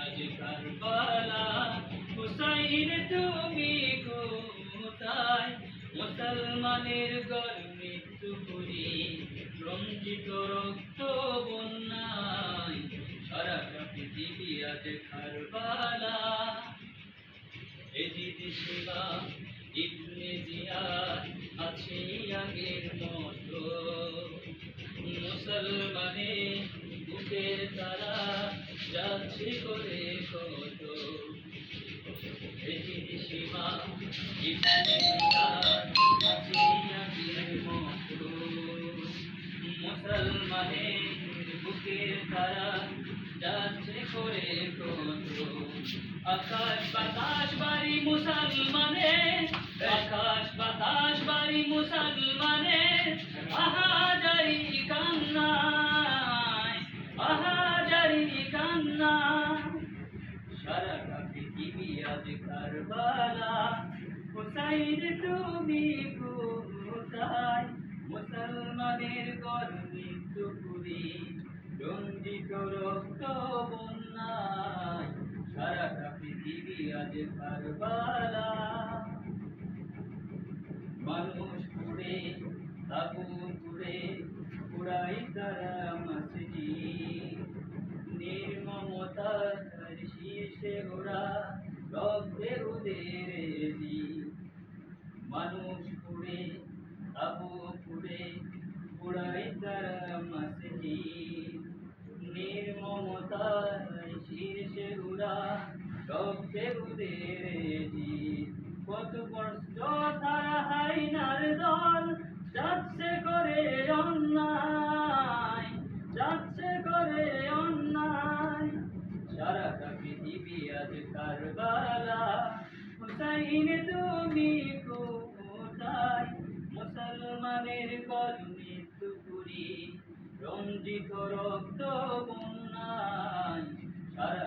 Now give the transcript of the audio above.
আজ মুসলমানের গর মৃত্যু করি, রঞ্জিত রক্ত বন্যায়। সারা পৃথিবী শিবা, ইবনে জিয়াদ আছে আগের মতো। মুসলমানে বুকের তারা যাচ্ছে করে বুকের তারা যাচ্ছে করে আকাশ বাতাস বাড়ি মুসলমানে আকাশ বাতাস বাড়ি মুসলমানে টুকুরি রঞ্জিত রক্ত বন্যায়। মানুষ পুড়ে আগুন পুড়ে পুরাই তারা মাসজি নির্মমতার শীর্ষে ওরা রক্তে ওদের মানুষ পুড়ে আবু পুড়ে পুরাই তারা মাসজি নির্মমতার শীর্ষে ওরা রক্তে ওদের কত কষ্ট তারা হাইনার দল, যাচ্ছে করে অন্যায়, যাচ্ছে করে অন্যায়। সারাটা পৃথিবী আজ কারবালা হুসাইন তুমি কোথায়? মুসলমানের কলমে টুকুরি রঞ্জিত রক্ত বন্যায় সারা